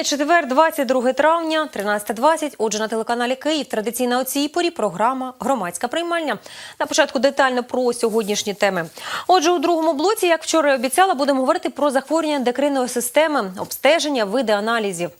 Вітання. Четвер, 22 травня, 13.20. Отже, на телеканалі Київ традиційна у цій порі програма Громадська приймальня. На початку детально про сьогоднішні теми. Отже, у другому блоці, як вчора і обіцяла, будемо говорити про захворювання ендокринної системи, обстеження, види аналізів.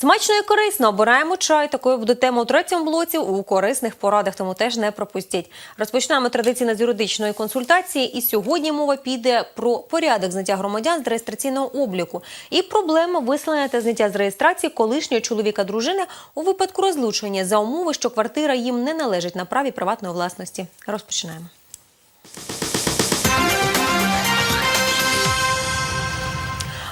Смачно і корисно обираємо чай. Такою буде тема у третьому блоці у корисних порадах, тому теж не пропустіть. Розпочинаємо традиційно з юридичної консультації. І сьогодні мова піде про порядок зняття громадян з реєстраційного обліку і проблему вислання та зняття з реєстрації колишнього чоловіка дружини у випадку розлучення за умови, що квартира їм не належить на праві приватної власності. Розпочинаємо.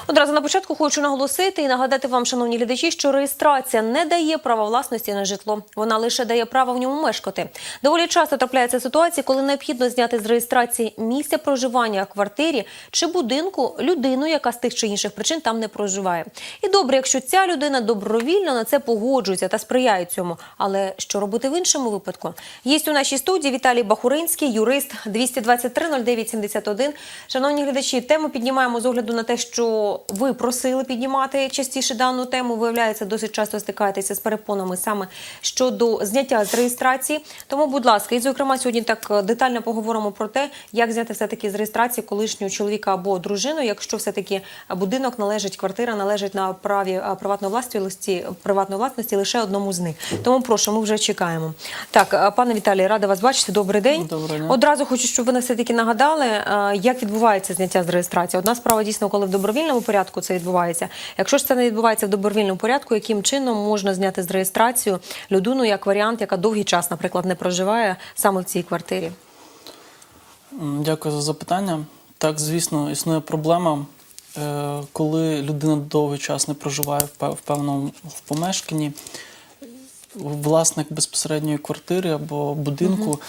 Одразу на початку хочу наголосити і нагадати вам, шановні глядачі, що реєстрація не дає права власності на житло. Вона лише дає право в ньому мешкати. Доволі часто трапляються ситуації, коли необхідно зняти з реєстрації місця проживання квартирі чи будинку людину, яка з тих чи інших причин там не проживає. І добре, якщо ця людина добровільно на це погоджується та сприяє цьому. Але що робити в іншому випадку? Є у нашій студії Віталій Бахуринський, юрист 223 09 71. Шановні глядачі, тему піднімаємо з огляду на те, що ви просили піднімати частіше дану тему. Виявляється, досить часто стикаєтеся з перепонами саме щодо зняття з реєстрації. Тому, будь ласка, і зокрема, сьогодні так детально поговоримо про те, як зняти все таки з реєстрації колишнього чоловіка або дружину, якщо все таки будинок належить, квартира належить на праві а, приватної власності, приватної власності лише одному з них. Тому прошу, ми вже чекаємо. Так, пане Віталій, рада вас бачити. Добрий день. Доброго дня. Одразу хочу, щоб ви на все таки нагадали, е, як відбувається зняття з реєстрації. Одна справа дійсно, коли в добровільному порядку це відбувається. Якщо ж це не відбувається в добровільному порядку, яким чином можна зняти з реєстрацію людину як варіант, яка довгий час, наприклад, не проживає саме в цій квартирі? Дякую за запитання. Так, звісно, існує проблема, е, коли людина довгий час не проживає в певному в помешканні. Власник безпосередньої квартири або будинку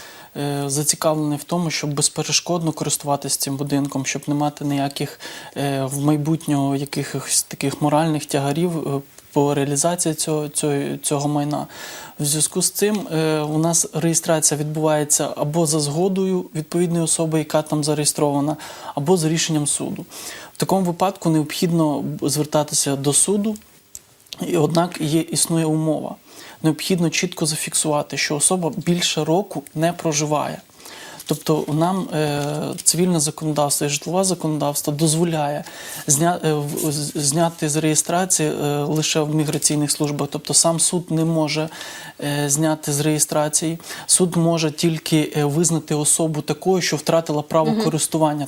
зацікавлений в тому, щоб безперешкодно користуватися цим будинком, щоб не мати ніяких е, в майбутнього якихось таких моральних тягарів е, по реалізації цього, цього, цього майна. В зв'язку з цим е, у нас реєстрація відбувається або за згодою відповідної особи, яка там зареєстрована, або за рішенням суду. В такому випадку необхідно звертатися до суду, і однак є існує умова. Необхідно чітко зафіксувати, що особа більше року не проживає. Тобто нам е, цивільне законодавство і житлове законодавство дозволяє зня, е, в- зняти з реєстрації е, лише в міграційних службах. Тобто сам суд не може е, зняти з реєстрації. Суд може тільки е, визнати особу такою, що втратила право користування,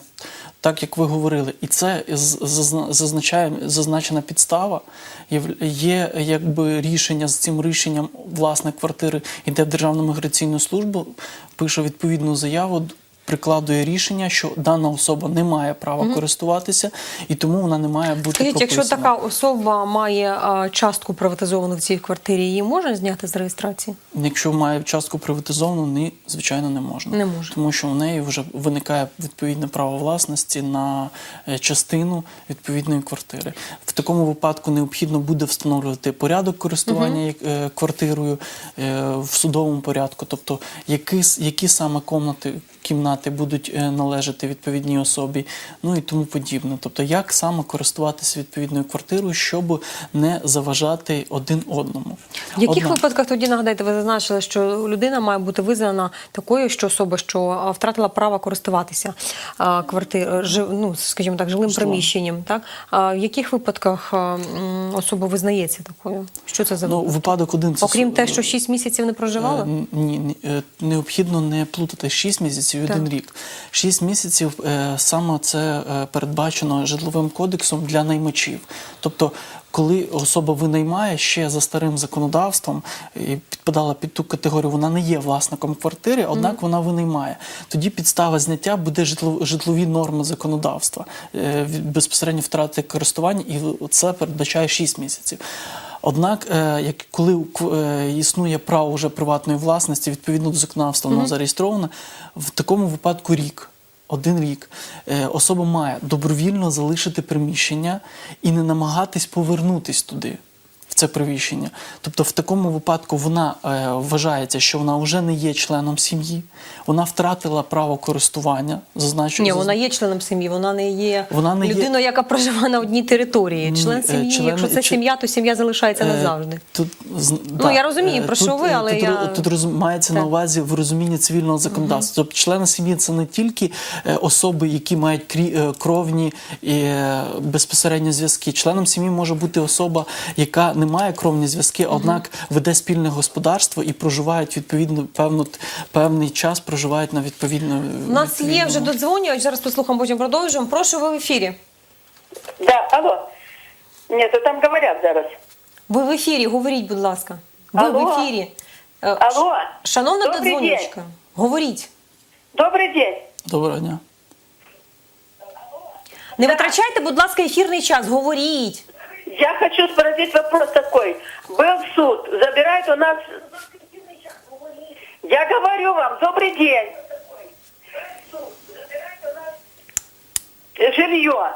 так як ви говорили. І це зазначає зазначена підстава. Є- якби рішення з цим рішенням власник квартири йде в Державну міграційну службу, пише відповідну заяву. Прикладує рішення, що дана особа не має права користуватися, і тому вона не має бути Скажіть, якщо така особа має а, частку приватизовану в цій квартирі, її можна зняти з реєстрації? Якщо має частку приватизовану, ні, звичайно, не можна. Не може. Тому що в неї вже виникає відповідне право власності на е, частину відповідної квартири. В такому випадку необхідно буде встановлювати порядок користування е, квартирою е, в судовому порядку, тобто які, які саме комнати. Кімнати будуть е, належати відповідній особі, ну і тому подібне. Тобто, як саме користуватися відповідною квартирою, щоб не заважати один одному. В яких Однак- випадках тоді нагадайте, ви зазначили, що людина має бути визнана такою, що особа, що втратила право користуватися квартирою, ну скажімо так, жилим Житлом. приміщенням. Так а в яких випадках особа визнається такою? Що це за Ну, випадок? один це окрім те, що 6 місяців не проживала? Е, Ні, ні, е, необхідно не плутати 6 місяців Так. один рік. 6 місяців е, саме це е, передбачено житловим кодексом для наймачів. Тобто, коли особа винаймає ще за старим законодавством і підпадала під ту категорію, вона не є власником квартири, однак вона винаймає. Тоді підстава зняття буде житлові норми законодавства е, безпосередньо втрати користування, і це передбачає 6 місяців. Однак, е, як коли е, існує право вже приватної власності, відповідно до законодавства воно зареєстровано, в такому випадку рік. Один рік Е, особа має добровільно залишити приміщення і не намагатись повернутись туди. В це приміщення. Тобто, в такому випадку вона е, вважається, що вона вже не є членом сім'ї, вона втратила право користування, зазначу. Ні, вона є членом сім'ї, вона не є Вона не є- яка проживає на одній території. Ні, Член е, сім'ї, член- якщо це сім'я, то сім'я залишається Е, назавжди. Тут, Ну, я розумію, про тут, що ви, е, але тут, я- тут розум- мається на увазі в розумінні цивільного законодавства. Тобто члени сім'ї це не тільки е, особи, які мають е, кровні і е, безпосередні зв'язки. Членом сім'ї може бути особа, яка не має кровні зв'язки, однак веде спільне господарство і проживають відповідно певну певний час, проживають на відповідно. У нас є вже додзвонювач, зараз послухаємо, потім продовжуємо. Прошу, ви в ефірі. Да, алло. Нет, то там говорят зараз. Ви в ефірі, говоріть, будь ласка. Ви Алло. в ефірі. Е, Алло. Шановна Добрий додзвонювачка, говоріть. Добрый день. Доброго дня. Не витрачайте, будь ласка, ефірний час, говоріть. Я хочу спросить вопрос такой. Был суд, забирает у нас... Я говорю вам, добрый день. Жилье.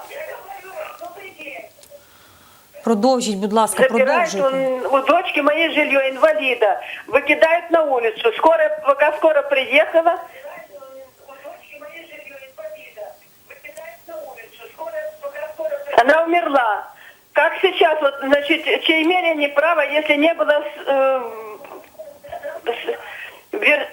Продовжіть, будь ласка, Забирает продовжуйте. он у дочки моей жилье инвалида. Выкидают на улицу. Скоро, пока скоро приехала... Она умерла. Как сейчас, вот, значит, чьи имели они право, если не было... с- э, с- вер-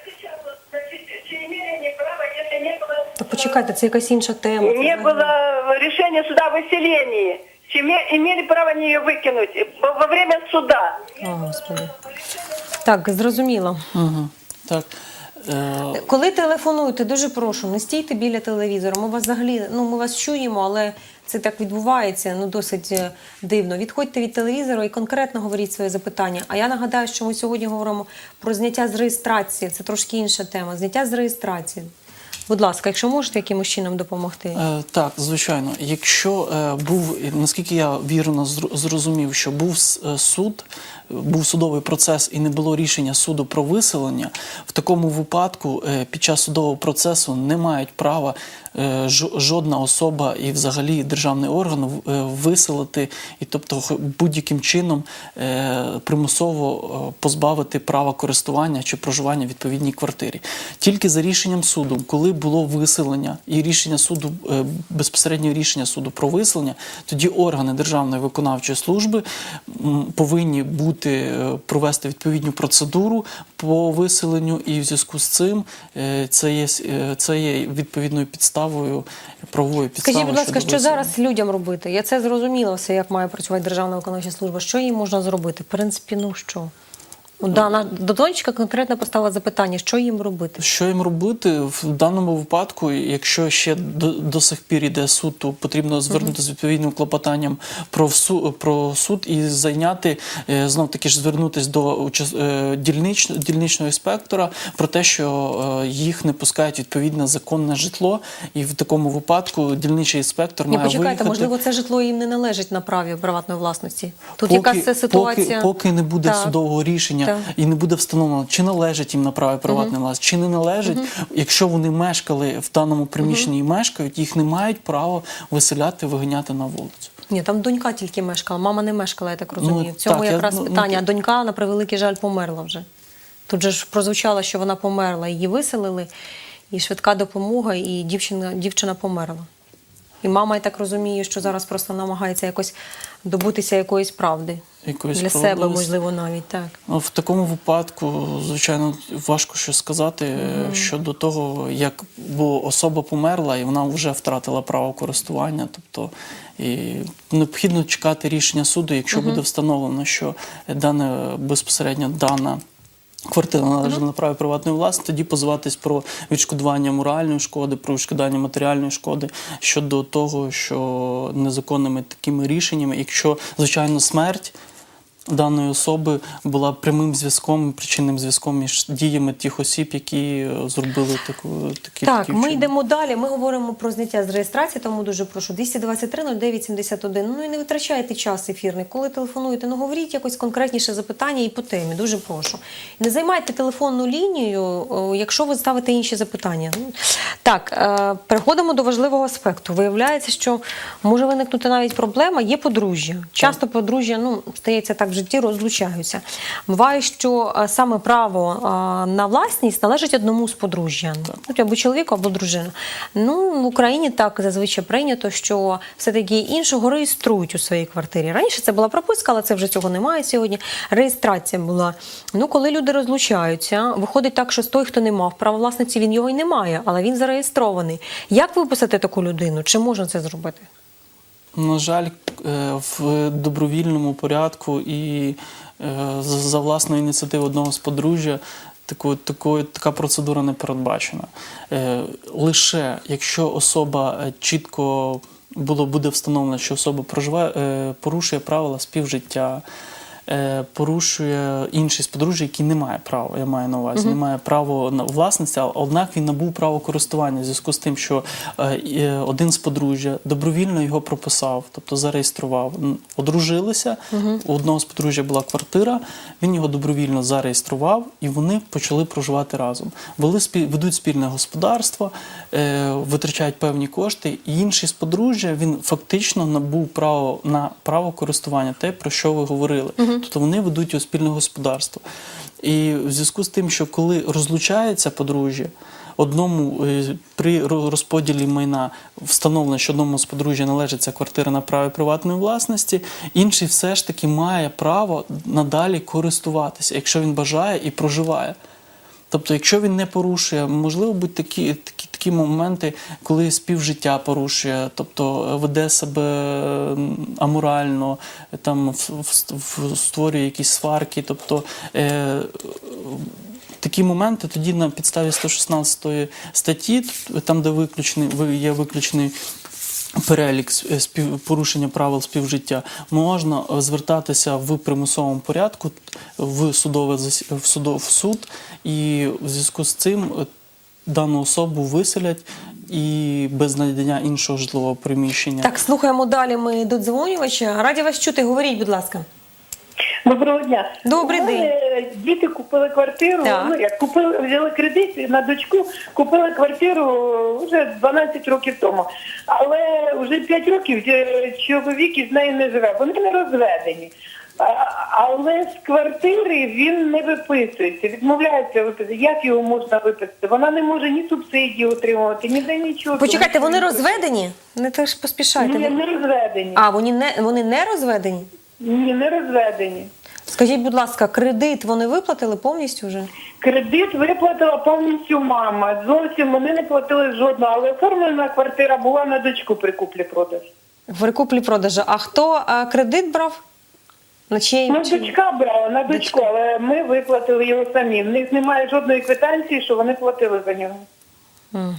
Та почекайте, це якась інша тема. це Не взагалі. было решения суда о выселении. Семье- Имели право не ее выкинуть во во время суда. О, Господи. Так, зрозуміло. Угу. Так. Е, Коли телефонуєте, дуже прошу, не стійте біля телевізора. Ми вас взагалі, ну ми вас чуємо, але це так відбувається, ну досить е, дивно. Відходьте від телевізору і конкретно говоріть своє запитання. А я нагадаю, що ми сьогодні говоримо про зняття з реєстрації. Це трошки інша тема. Зняття з реєстрації. Будь ласка, якщо можете якимось чином допомогти. Е, Так, звичайно. Якщо е, був, наскільки я вірно зр- зрозумів, що був е, суд, був судовий процес і не було рішення суду про виселення, в такому випадку е, під час судового процесу не мають права е, жодна особа і взагалі державний орган е, виселити, і тобто будь-яким чином примусово позбавити права користування чи проживання в відповідній квартирі. Тільки за рішенням суду, коли було виселення і рішення суду, безпосереднє рішення суду про виселення, тоді органи Державної виконавчої служби повинні бути е, провести відповідну процедуру по виселенню, і в зв'язку з цим е, це є, е, це є відповідною підставою, правовою підставою. Скажіть, будь ласка, що зараз людям робити? Я це зрозуміла все, як має працювати Державна виконавча служба. Що їм можна зробити? В принципі, ну що? От Дана Додончика конкретно поставила запитання, що їм робити? Що їм робити в даному випадку, якщо ще до, до сих пір йде суд, то потрібно звернутися з відповідним клопотанням про всу про суд і зайняти е, знов таки ж звернутися до е, дільнич, дільничного інспектора про те, що е, їх не пускають відповідне законне житло, і в такому випадку дільничий інспектор Ні, має почекайте, виїхати. можливо, це житло їм не належить на праві приватної власності. Тут якась це ситуація. Поки, поки не буде Так. судового рішення Так. і не буде встановлено, чи належить їм на право приватної власності, чи не належить, якщо вони мешкали в даному приміщенні і мешкають, їх не мають права виселяти, виганяти на вулицю. Ні, там донька тільки мешкала. Мама не мешкала, я так розумію. Ну, в цьому так, якраз ну, ну, питання. донька, на превеликий жаль, померла вже. Тут же ж прозвучало, що вона померла, її виселили, і швидка допомога, і дівчина, дівчина померла. І мама, я так розумію, що зараз просто намагається якось добутися якоїсь правди. Якоїсь Для себе, можливо, навіть так. Ну, В такому випадку, звичайно, важко щось сказати е, щодо того, як бо особа померла і вона вже втратила право користування. Тобто і необхідно чекати рішення суду, якщо буде встановлено, що дане безпосередньо дана. Квартира належить на праві приватної власності, тоді позиватись про відшкодування моральної шкоди, про відшкодування матеріальної шкоди щодо того, що незаконними такими рішеннями, якщо звичайно смерть даної особи була прямим зв'язком, причинним зв'язком між діями тих осіб, які е, зробили таку такі Так, такі ми йдемо далі. Ми говоримо про зняття з реєстрації, тому дуже прошу 223 09 71. Ну і не витрачайте час ефірний. Коли телефонуєте, ну говоріть якось конкретніше запитання і по темі. Дуже прошу. Не займайте телефонну лінію, якщо ви ставите інші запитання. Так, е, переходимо до важливого аспекту. Виявляється, що може виникнути навіть проблема. Є подружжя. Часто подружжя ну стається так в житті розлучаються. Буває, що е, саме право е, на власність належить одному з подружжя, ну, або чоловіку, або дружина. Ну, в Україні так зазвичай прийнято, що все-таки іншого реєструють у своїй квартирі. Раніше це була прописка, але це вже цього немає сьогодні. Реєстрація була. Ну, коли люди розлучаються, виходить так, що той, хто не мав права власності, він його й не має, але він зареєстрований. Як виписати таку людину? Чи можна це зробити? На жаль, е, в добровільному порядку і е, за власною ініціативою одного з подружжя таку, таку, така процедура не передбачена. Е, Лише якщо особа чітко було буде встановлено, що особа проживає, порушує правила співжиття. Е, Порушує інший з подружжя, який не має права, я маю на увазі, не має права на власності, але однак він набув право користування в зв'язку з тим, що е, е, один з подружжя добровільно його прописав, тобто зареєстрував. Одружилися, у одного з подружжя була квартира, він його добровільно зареєстрував, і вони почали проживати разом. Вели ведуть спільне господарство, витрачають певні кошти, і інший з подружжя він фактично набув право на право користування, те, про що ви говорили. Тобто вони ведуть його спільне господарство. І в зв'язку з тим, що коли розлучається подружжя, одному е, при розподілі майна встановлено, що одному з подружжя належить ця квартира на праві приватної власності, інший все ж таки має право надалі користуватися, якщо він бажає і проживає. Тобто, якщо він не порушує, можливо, будуть такі, такі, моменти, коли співжиття порушує, тобто е, веде себе аморально, там в- створює якісь сварки. Тобто е, такі моменти тоді на підставі 116 статті, там, де виключений, ви- є виключений перелік е, порушення правил співжиття, можна е, звертатися в примусовому порядку в судове в судов суд, і в зв'язку з цим е, дану особу виселять і без надання іншого житлового приміщення. Так, слухаємо далі. Ми до дзвонювача. Раді вас чути. Говоріть, будь ласка. Доброго дня. Добрий У мене Діти купили квартиру. Так. Ну як купили, взяли кредит на дочку, купили квартиру вже 12 років тому. Але вже 5 років е, чоловік із нею не живе. Вони не розведені. Але з квартири він не виписується, відмовляється виписати. Як його можна виписати? Вона не може ні субсидії отримувати, ніде нічого. Почекайте, вони розведені? Не теж поспішайте. Ні, не розведені. А, вони не вони не розведені? Ні, не розведені. Скажіть, будь ласка, кредит вони виплатили повністю вже? Кредит виплатила повністю мама. Зовсім вони не платили жодного, але оформлена квартира була на дочку при куплі продаж. В рекуплі продажу. А хто а, кредит брав? На чиї? Ну, дочка брала на дочку, але ми виплатили його самі. В них немає жодної квитанції, що вони платили за нього. В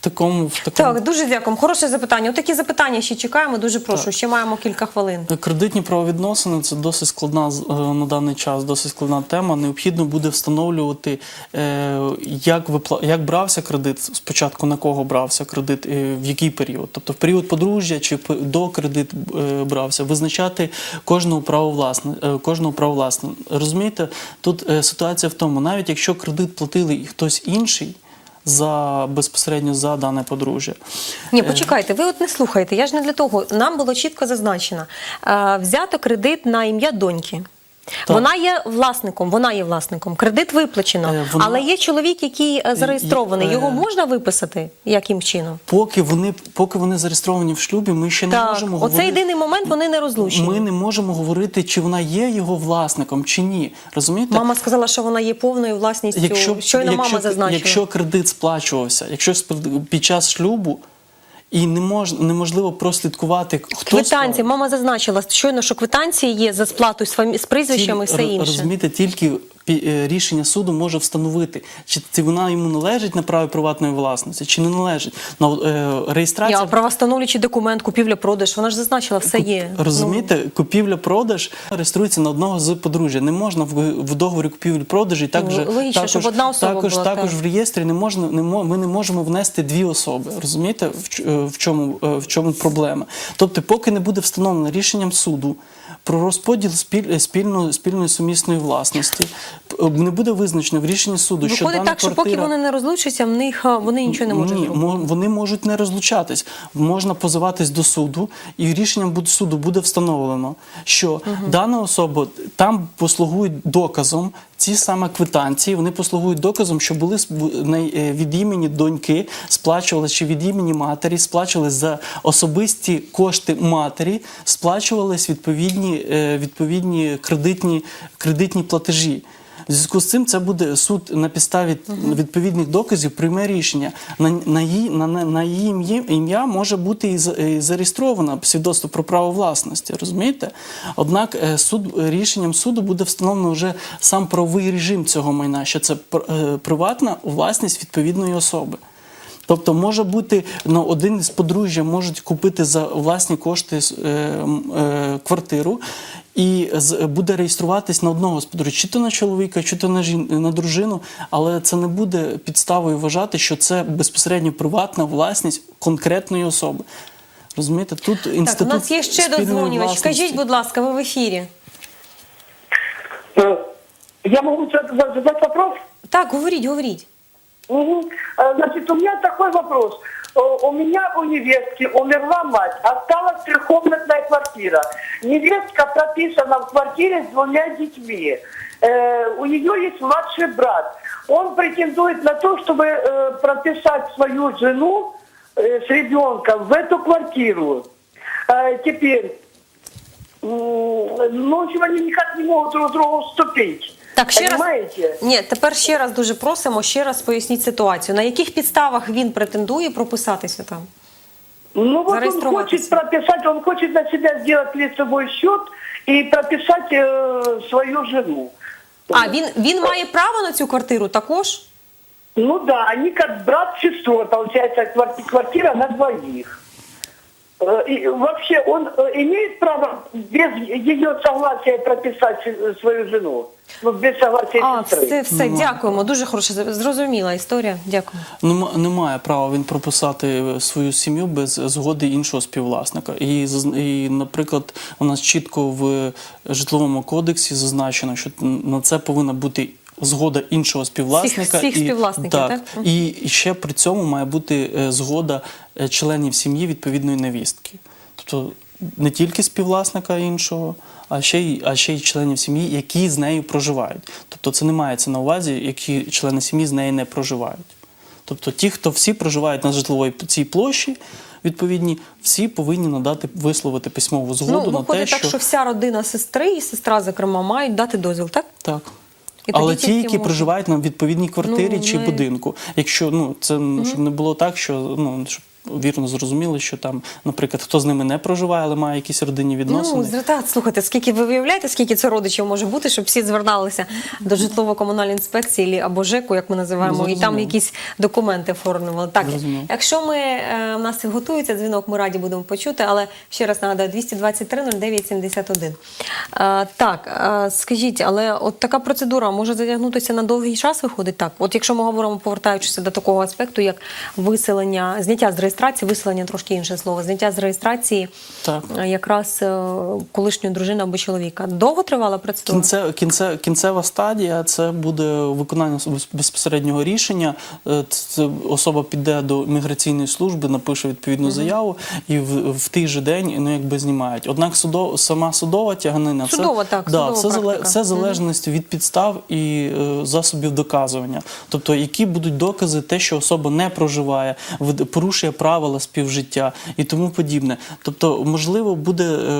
такому, в такому Так, дуже дякуємо. Хороше запитання. Отакі запитання ще чекаємо. Дуже прошу. Ще маємо кілька хвилин. Кредитні правовідносини це досить складна е, на даний час, досить складна тема. Необхідно буде встановлювати, е, як випла... як брався кредит, спочатку на кого брався кредит, е, в який період. Тобто в період подружжя чи до кредит е, брався, визначати кожного правовласне, е, кожного правовласне. Розумієте, тут е, ситуація в тому, навіть якщо кредит платили і хтось інший. За безпосередньо за дане подружжя. Ні, почекайте, ви от не слухаєте. Я ж не для того. Нам було чітко зазначено. Е, взято кредит на ім'я доньки. Так. Вона є власником, вона є власником. Кредит виплачено, Е, вона- але є чоловік, який е, зареєстрований. е, Його можна виписати? Яким чином? Поки вони, поки вони зареєстровані в шлюбі, ми ще не Так, можемо оце говорити. єдиний момент. Вони не розлучені. Ми не можемо говорити, чи вона є його власником, чи ні. Розумієте? Мама сказала, що вона є повною власністю. Якщо Щойно мама зазначила. якщо кредит сплачувався, якщо під час шлюбу і не мож, неможливо прослідкувати, хто Квитанції, мама зазначила щойно, що квитанції є за сплату з, фамі... з прізвищами і все інше. Розумієте, тільки рішення суду може встановити, чи це вона йому належить на праві приватної власності, чи не належить. На е, реєстрація Я правостановлюючий документ, купівля-продаж, вона ж зазначила, все є. Ну, Розумієте, купівля-продаж реєструється на одного з подружжя. Не можна в, в договорі купівлі-продажі так Ну, же логічно, також, щоб одна особа також, була, також так. в реєстрі не можна не ми не можемо внести дві особи. Розумієте, в, е, в чому е, в чому проблема? Тобто, поки не буде встановлено рішенням суду про розподіл спіль, е, спільно, спільної сумісної власності, не буде визначено в рішенні суду, що Виходить дана так, що квартира... поки вони не розлучаться, в них вони нічого не можуть Ні, зробити. вони можуть не розлучатись. Можна позиватись до суду, і рішенням суду буде встановлено, що дана особа там послугують доказом. Ці саме квитанції вони послугують доказом, що були е, від імені доньки, сплачували чи від імені матері, сплачували за особисті кошти матері, сплачувались відповідні, е, відповідні кредитні, кредитні платежі. В зв'язку з цим це буде суд на підставі відповідних доказів прийме рішення. На, на її, на, на, її ім'я, може бути і, за- і зареєстровано свідоцтво про право власності, розумієте? Однак е, суд, рішенням суду буде встановлено вже сам правовий режим цього майна, що це е, приватна власність відповідної особи. Тобто може бути ну, один із подружжя можуть купити за власні кошти е, е, квартиру і з- буде реєструватись на одного з подружжя, чи то на чоловіка, чи то на, жін, на дружину, але це не буде підставою вважати, що це безпосередньо приватна власність конкретної особи. Розумієте, тут Так, у нас є ще дозвонювач. Скажіть, будь ласка, ви в ефірі. Э, Я могу за- за- задать вопрос? Так, говоріть, говоріть. Э, Значит, у меня такой вопрос. Э, У меня у невестки умерла мать, осталась трехкомнатная квартира. Невестка прописана в квартире с двумя детьми. Э, У нее есть младший брат. Он претендует на то, чтобы прописать свою жену с ребенком в эту квартиру. Теперь, ну, в они никак не могут друг другу уступить. Так, ще раз. Ні, тепер ще раз дуже просимо, ще раз поясніть ситуацію. На яких підставах він претендує прописатися там? Ну вот он хочет прописать, он хочет на себя сделать лицевой счет и прописать э, свою жену. А він, він має право на цю квартиру також? Ну да, они как брат с сестрой, получается, квартира на двоих. Э, И вообще он э, имеет право без ее согласия прописать э, свою жену? Ну, без согласия А, сестры. все, все, дякуємо. Дуже хороша, зрозуміла історія. Дякую. Нема- Немає права він прописати свою сім'ю без згоди іншого співвласника. І, заз- і, наприклад, у нас чітко в житловому кодексі зазначено, що на це повинна бути згода іншого співвласника. всіх і, співвласників, так? Мгм. І, і ще при цьому має бути е, згода е, членів сім'ї відповідної невістки. Тобто не тільки співвласника іншого, а ще й а ще й членів сім'ї, які з нею проживають. Тобто це не мається на увазі, які члени сім'ї з нею не проживають. Тобто ті, хто всі проживають на житловій цій площі, відповідні, всі повинні надати висловити письмову згоду ну, на те, так, що, що вся родина сестри і сестра, зокрема, мають дати дозвіл, так? так. І Але ті, які можна. проживають на відповідній квартирі Ну, чи ми- будинку, якщо ну це ну, щоб не було так, що ну щоб вірно зрозуміли, що там, наприклад, хто з ними не проживає, але має якісь родинні відносини. Ну, звертати, слухайте, скільки ви виявляєте, скільки це родичів може бути, щоб всі зверталися до житлово-комунальної інспекції або ЖЕКу, як ми називаємо, і там якісь документи оформлювали. Так, Зрозуміло. якщо ми е, в нас готується дзвінок, ми раді будемо почути, але ще раз нагадаю, 223 09 71. Е, так, е, скажіть, але от така процедура може затягнутися на довгий час, виходить так? От якщо ми говоримо, повертаючися до такого аспекту, як виселення, зняття з реєстрації, виселення трошки інше слово, зняття з реєстрації Так. е, якраз е, колишньої дружини або чоловіка. Довго тривала процедура? Кінце, кінце, кінцева стадія це буде виконання безпосереднього рішення. Е, Це особа піде до міграційної служби, напише відповідну заяву, і в, в той же день ну якби знімають. Однак судо, сама судова тяганина Судова, це, так, да, судова це, зале- це залежність від підстав і е, засобів доказування. Тобто, які будуть докази, те, що особа не проживає, порушує правила співжиття і тому подібне. Тобто, можливо, буде е,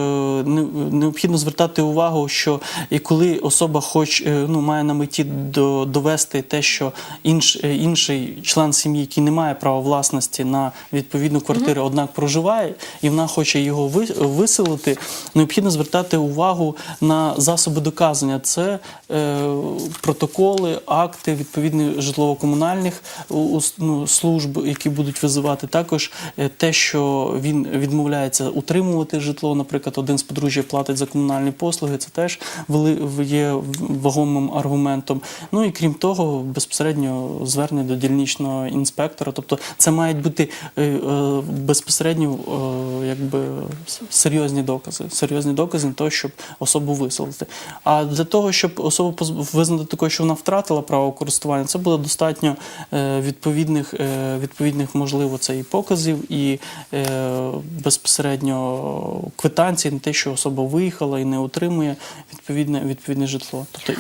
необхідно звертати увагу, що і коли особа хоч е, ну, має на меті до, довести те, що інш, е, інший член сім'ї, який не має права власності на відповідну квартиру, однак проживає, і вона хоче його ви- виселити, необхідно звертати увагу на засоби доказання. Це е, протоколи, акти відповідних житлово-комунальних ну, служб, які будуть визивати, так також е, те, що він відмовляється утримувати житло, наприклад, один з подружжя платить за комунальні послуги, це теж є вагомим аргументом. Ну і крім того, безпосередньо звернення до дільничного інспектора. Тобто це мають бути е, е, безпосередньо якби серйозні докази, серйозні докази на те, щоб особу виселити. А для того, щоб особу визнати такою, що вона втратила право користування, це буде достатньо відповідних, відповідних, можливо, це і показів, і е, безпосередньо квитанції на те, що особа виїхала і не отримує відповідне, відповідне житло. Тобто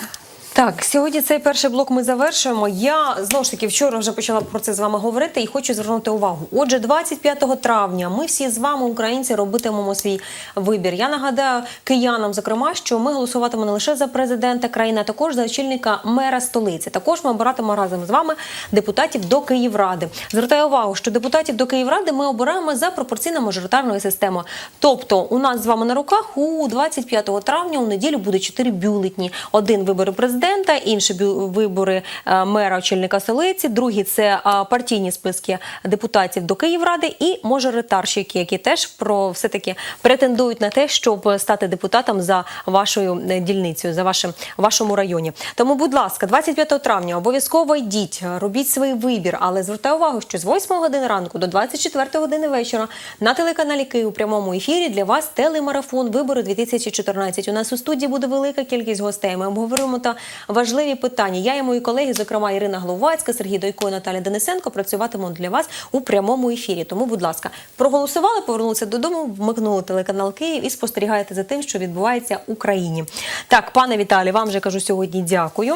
Так, сьогодні цей перший блок ми завершуємо. Я знову ж таки вчора вже почала про це з вами говорити і хочу звернути увагу. Отже, 25 травня ми всі з вами, українці, робитимемо свій вибір. Я нагадаю киянам, зокрема, що ми голосуватимемо не лише за президента країни, а також за очільника мера столиці. Також ми обиратимемо разом з вами депутатів до Київради. Звертаю увагу, що депутатів до Київради ми обираємо за пропорційно-мажоритарною системою. Тобто, у нас з вами на руках у 25 травня у неділю буде чотири бюлетні: один вибори президента, інші бю- вибори е, мера очільника столиці, другі це е, партійні списки депутатів до Київради і мажоритарщики, які теж про все таки претендують на те, щоб стати депутатом за вашою е, дільницею, за вашим вашому районі. Тому, будь ласка, 25 травня обов'язково йдіть, робіть свій вибір, але звертаю увагу, що з 8 години ранку до 24 години вечора на телеканалі Київ у прямому ефірі для вас телемарафон Вибори 2014. У нас у студії буде велика кількість гостей. Ми обговоримо та важливі питання. Я і мої колеги, зокрема Ірина Гловацька, Сергій Дойко, і Наталя Денисенко, працюватимуть для вас у прямому ефірі. Тому, будь ласка, проголосували, повернулися додому, вмикнули телеканал Київ і спостерігаєте за тим, що відбувається в Україні. Так, пане Віталій, вам вже кажу сьогодні дякую.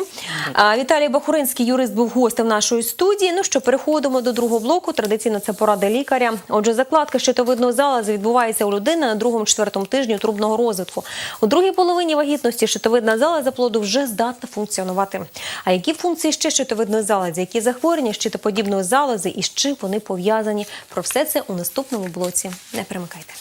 Віталій Бахуринський, юрист, був гостем нашої студії. Ну що, переходимо до другого блоку. Традиційно це поради лікаря. Отже, закладка щитовидного залозу відбувається у людини на другому-четвертому тижні трубного розвитку. У другій половині вагітності щитовидна залоза плоду вже здатна функціонувати. А які функції ще щитовидної залози, які захворювання щитоподібної залози і з чим вони пов'язані? Про все це у наступному блоці. Не перемикайте.